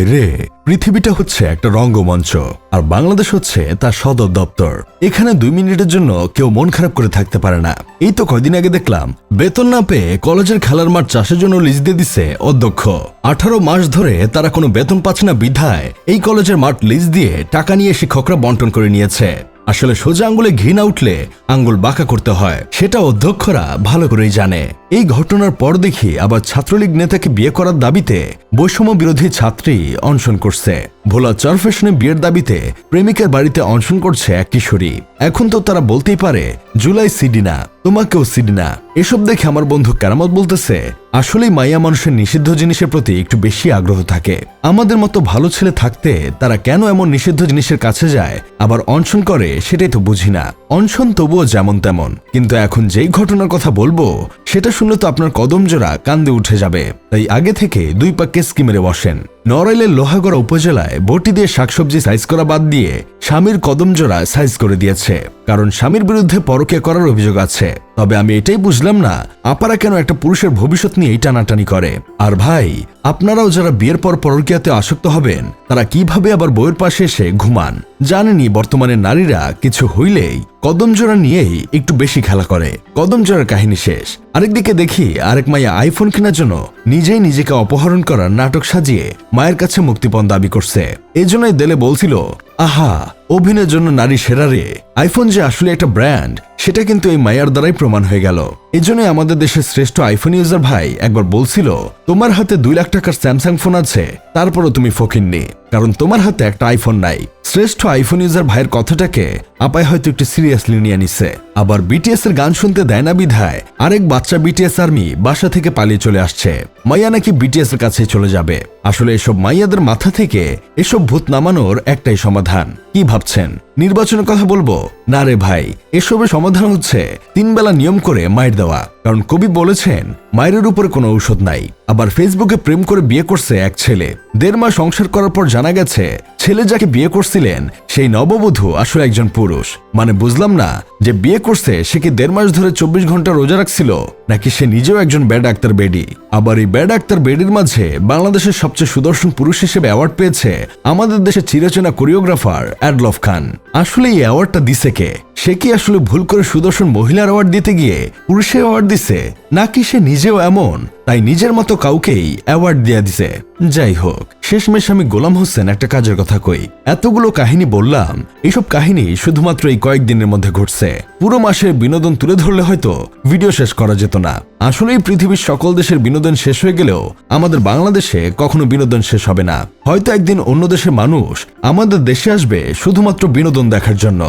ভাইরে পৃথিবীটা হচ্ছে একটা রঙ্গমঞ্চ, আর বাংলাদেশ হচ্ছে তার সদর দপ্তর। এখানে দুই মিনিটের জন্য কেউ মন খারাপ করে থাকতে পারে না। এই তো কয়দিন আগে দেখলাম, বেতন না পেয়ে কলেজের খেলার মাঠ চাষের জন্য লিজ দিয়ে দিছে অধ্যক্ষ। আঠারো মাস ধরে তারা কোনো বেতন পাচ্ছে না বিধায় এই কলেজের মাঠ লিজ দিয়ে টাকা নিয়ে শিক্ষকরা বন্টন করে নিয়েছে। আসলে সোজা আঙ্গুলে ঘি না উঠলে আঙ্গুল বাঁকা করতে হয়। সেটা অধ্যক্ষরা ভালো করেই জানে। এই ঘটনার পর দেখি আবার ছাত্রলীগ নেতাকে বিয়ে করার দাবিতে বৈষম্য বিরোধী ছাত্রী অনশন করছে। ভোলা চরফেশনে বিয়ের দাবিতে প্রেমিকের বাড়িতে অনশন করছে এক কিশোরী। এখন তো তারা বলতেই পারে, জুলাই সিডি না, তোমাকেও সিডি না। এসব দেখে আমার বন্ধু কেরামত বলতেছে, আসলেই মাইয়া মানুষের নিষিদ্ধ জিনিসের প্রতি একটু বেশি আগ্রহ থাকে। আমাদের মতো ভালো ছেলে থাকতে তারা কেন এমন নিষিদ্ধ জিনিসের কাছে যায়? আবার অনশন করে, সেটাই তো বুঝি না। অনশন তবুও যেমন তেমন। কিন্তু এখন যেই ঘটনার কথা বলব, সেটা শুনলে তো আপনার কদম জোড়া কান্দে উঠে যাবে। তাই আগে থেকে দুই পাককে স্কিমেরে বসেন। নড়াইলের লোহাগড়া উপজেলায় বটি দিয়ে শাকসবজি সাইজ করা বাদ দিয়ে স্বামীর কদম জোড়া সাইজ করে দিয়েছে। কারণ স্বামীর বিরুদ্ধে পরকে করার অভিযোগ আছে। তবে আমি এটাই বুঝলাম না, আপারা কেন একটা পুরুষের ভবিষ্যৎ নিয়ে এই টানাটানি করে? আর ভাই, আপনারাও যারা বিয়ের পর পরকীয়াতে আসক্ত হবেন, তারা কীভাবে আবার বইয়ের পাশে এসে ঘুমান? জানেনি বর্তমানে নারীরা কিছু হইলেই কদম জোড়া নিয়েই একটু বেশি খেলা করে। কদম জোড়ার কাহিনী শেষ। আরেকদিকে দেখি আরেক মাইয়া আইফোন কেনার জন্য নিজেই নিজেকে অপহরণ করার নাটক সাজিয়ে মায়ের কাছে মুক্তিপণ দাবি করছে। এজন্যই দেলে বলছিল আহা অভিনয়ের জন্য নারী সেরা রে। আইফোন যে আসলে একটা ব্র্যান্ড সেটা কিন্তু এই মায়ার দ্বারাই প্রমাণ হয়ে গেল। এজন্যই আমাদের দেশের শ্রেষ্ঠ আইফোন ইউজার ভাই একবার বলছিল, তোমার হাতে দুই লাখ টাকার স্যামসাং ফোন আছে, তারপরও তুমি ফকিননি। কারণ তোমার হাতে একটা আইফোন নাই। শ্রেষ্ঠ আইফোন ইউজার ভাইয়ের কথাটাকে আপায় হয়তো একটু সিরিয়াসলি নিয়ে নিছে। আবার বিটিএস এর গান শুনতে দেয় না বিধায়, আরেক বাচ্চা বিটিএস আর্মি বাসা থেকে পালিয়ে চলে আসছে। মাইয়া নাকি বিটিএস এর কাছে চলে যাবে। আসলে এসব মাইয়াদের মাথা থেকে এসব ভূত নামানোর একটাই সমাধান। কি ভাবছেন? নির্বাচনের কথা বলব? না রে ভাই এসবের সমাধান হচ্ছে। তিন বেলা নিয়ম করে মায়ের দেওয়া। কারণ কবি বলেছেন মায়ের উপর কোনো ঔষধ নাই। আবার ফেসবুকে প্রেম করে বিয়ে করছে এক ছেলে। দেড় মাস সংসার করার পর জানা গেছে, ছেলে যাকে বিয়ে করছিলেন, সেই নববধূ আসলে একজন পুরুষ। মানে বুঝলাম না যে বিয়ে করছে, সে কি দেড় মাস ধরে চব্বিশ ঘণ্টা রোজা রাখছিল, নাকি সে নিজেও একজন ব্যাড ডাক্তার বেডি? আবার এই ব্যাড ডাক্তার বেডির মাঝে বাংলাদেশের সবচেয়ে সুদর্শন পুরুষ হিসেবে অ্যাওয়ার্ড পেয়েছে আমাদের দেশের চিরচেনা কোরিওগ্রাফার অ্যাডলফ খান। আসলে এই অ্যাওয়ার্ডটা দিছে কে? সে কি আসলে ভুল করে সুদর্শন মহিলার অ্যাওয়ার্ড দিতে গিয়ে পুরুষের অ্যাওয়ার্ড দিছে, নাকি সে নিজেও এমন, তাই নিজের মতো কাউকেই অ্যাওয়ার্ড দিয়ে দিছে। যাই হোক, শেষমেশ আমি গোলাম হোসেন একটা কাজের কথা কই। এতগুলো কাহিনী বললাম এইসব কাহিনী শুধুমাত্র এই কয়েকদিনের মধ্যে ঘটছে। পুরো মাসের বিনোদন তুলে ধরলে হয়তো ভিডিও শেষ করা যেত না। আসলেই পৃথিবীর সকল দেশের বিনোদন শেষ হয়ে গেলেও আমাদের বাংলাদেশে কখনো বিনোদন শেষ হবে না। হয়তো একদিন অন্য দেশের মানুষ আমাদের দেশে আসবে শুধুমাত্র বিনোদন দেখার জন্য।